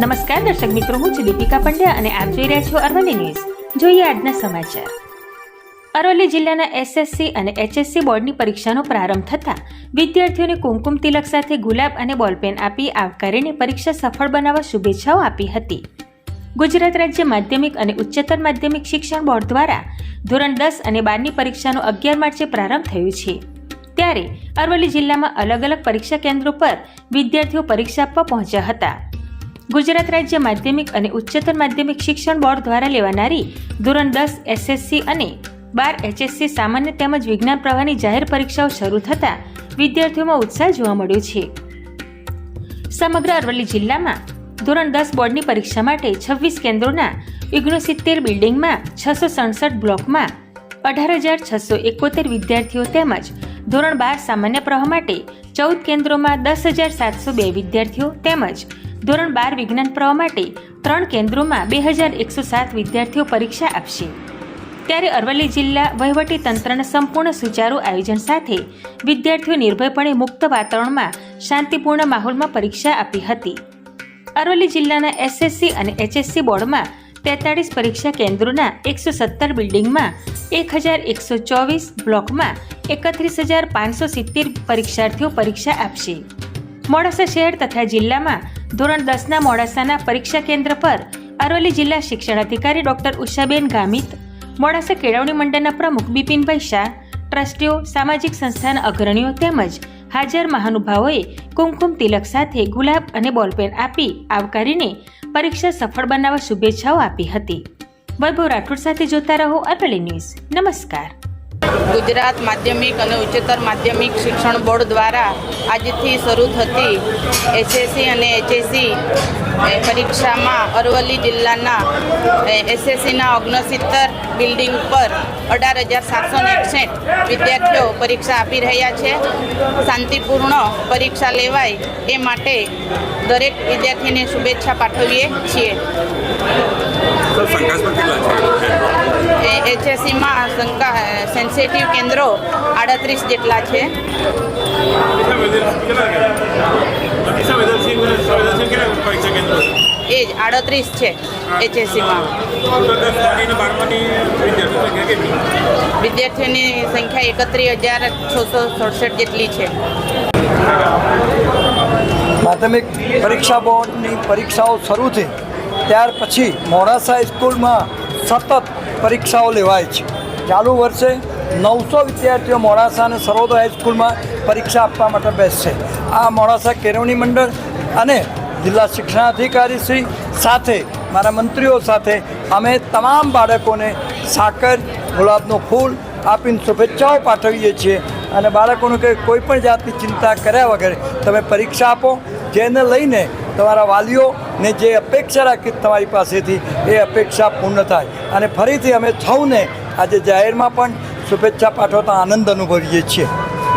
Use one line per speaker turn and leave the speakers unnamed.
નમસ્કાર દર્શક મિત્રો હું છું દીપિકા પંડ્યા અને આપ જોઈ રહ્યા છો અરવલ્લી ન્યૂઝ જોઈએ આજના સમાચાર અરવલ્લી જિલ્લાના એસએસસી અને એચએસસી બોર્ડની પરીક્ષાનો પ્રારંભ થતાં વિદ્યાર્થીઓને કુમકુમ તિલક સાથે ગુલાબ અને બોલપેન આપી આવકારીને પરીક્ષા સફળ બનાવવા શુભેચ્છાઓ આપી હતી ગુજરાત રાજ્ય માધ્યમિક અને ઉચ્ચતર માધ્યમિક શિક્ષણ બોર્ડ દ્વારા ધોરણ દસ અને બારની પરીક્ષાનો અગિયાર માર્ચે પ્રારંભ થયો છે ત્યારે અરવલ્લી જિલ્લામાં અલગ અલગ પરીક્ષા કેન્દ્રો પર વિદ્યાર્થીઓ પરીક્ષા આપવા પહોંચ્યા હતા ગુજરાત રાજ્ય માધ્યમિક અને ઉચ્ચતર માધ્યમિક શિક્ષણ બોર્ડ દ્વારા લેવાનારી ધોરણ દસ એસએસસી અને બાર એચએસસી સામાન્ય તેમજ વિજ્ઞાન પ્રવાહની જાહેર પરીક્ષાઓ શરૂ થતાં વિદ્યાર્થીઓમાં ઉત્સાહ જોવા મળ્યો છે સમગ્ર અરવલ્લી જિલ્લામાં ધોરણ દસ બોર્ડની પરીક્ષા માટે છવ્વીસ કેન્દ્રોના ઓગણસિત્તેર બિલ્ડિંગમાં છસો સડસઠ બ્લોકમાં અઢાર હજાર છસો એકોતેર વિદ્યાર્થીઓ તેમજ ધોરણ બાર સામાન્ય પ્રવાહ માટે ચૌદ કેન્દ્રોમાં દસ હજાર સાતસો બે વિદ્યાર્થીઓ તેમજ ધોરણ બાર વિજ્ઞાન પ્રવાહ માટે ત્રણ કેન્દ્રોમાં બે હજાર એકસો સાત વિદ્યાર્થીઓ પરીક્ષા આપશે ત્યારે અરવલ્લી જિલ્લા વહીવટી તંત્રના સંપૂર્ણ સુચારુ આયોજન સાથે વિદ્યાર્થીઓ નિર્ભયપણે મુક્ત વાતાવરણમાં શાંતિપૂર્ણ માહોલમાં પરીક્ષા આપી હતી અરવલ્લી જિલ્લાના એસએસસી અને એચએસસી બોર્ડમાં તેતાળીસ પરીક્ષા કેન્દ્રોના એકસો સત્તર બિલ્ડિંગમાં એક હજાર એકસો ચોવીસ બ્લોકમાં એકત્રીસ હજાર પાંચસો સિત્તેર પરીક્ષાર્થીઓ પરીક્ષા આપશે મોડાસા શહેર તથા જિલ્લામાં ધોરણ દસના મોડાસાના પરીક્ષા કેન્દ્ર પર અરવલ્લી જિલ્લા શિક્ષણ અધિકારી ડોક્ટર ઉષાબેન ગામિત મોડાસા કેળવણી મંડળના પ્રમુખ બિપિનભાઈ શાહ ટ્રસ્ટીઓ સામાજિક સંસ્થાના અગ્રણીઓ તેમજ હાજર મહાનુભાવોએ કુમકુમ તિલક સાથે ગુલાબ અને બોલપેન આપી આવકારીને પરીક્ષા સફળ બનાવવા શુભેચ્છાઓ આપી હતી વૈભવ રાઠોડ સાથે જોતા રહો અરવલ્લી ન્યૂઝ નમસ્કાર
ગુજરાત માધ્યમિક અને ઉચ્ચતર માધ્યમિક શિક્ષણ બોર્ડ દ્વારા આજથી શરૂ થતી એસએસસી અને એચએસસી પરીક્ષામાં અરવલ્લી જિલ્લાના એસએસસીના ઓગણસિત્તર બિલ્ડિંગ પર અઢાર હજાર સાતસો એકસઠ વિદ્યાર્થીઓ પરીક્ષા આપી રહ્યા છે શાંતિપૂર્ણ પરીક્ષા લેવાય એ માટે દરેક વિદ્યાર્થીને શુભેચ્છા પાઠવીએ છીએ એચએસસીમાં શંકા સેન્સિટિવ કેન્દ્રો આડત્રીસ જેટલા છે એ જ આડત્રીસ છે એચએસસીમાં વિદ્યાર્થીઓની સંખ્યા એકત્રીસ હજાર છસો સડસઠ જેટલી છે
માધ્યમિક પરીક્ષા બોર્ડની પરીક્ષાઓ શરૂ થઈ ત્યાર પછી મોડાસા સ્કૂલમાં સતત પરીક્ષાઓ લેવાય છે ચાલુ વર્ષે નવસો વિદ્યાર્થીઓ મોડાસા અને સર્વોદય હાઈસ્કૂલમાં પરીક્ષા આપવા માટે બેસશે આ મોડાસા કેળવણી મંડળ અને જિલ્લા શિક્ષણાધિકારી શ્રી સાથે મારા મંત્રીઓ સાથે અમે તમામ બાળકોને સાકર ગુલાબનું ફૂલ આપીને શુભેચ્છાઓ પાઠવીએ છીએ અને બાળકોનું કે કોઈ પણ જાતની ચિંતા કર્યા વગર તમે પરીક્ષા આપો જેને લઈને તમારા વાલીઓ ને જે અપેક્ષા રાખી તમારી પાસેથી એ અપેક્ષા પૂર્ણ થાય અને ફરીથી અમે સૌને આજે જાહેરમાં પણ શુભેચ્છા પાઠવતા આનંદ અનુભવીએ છીએ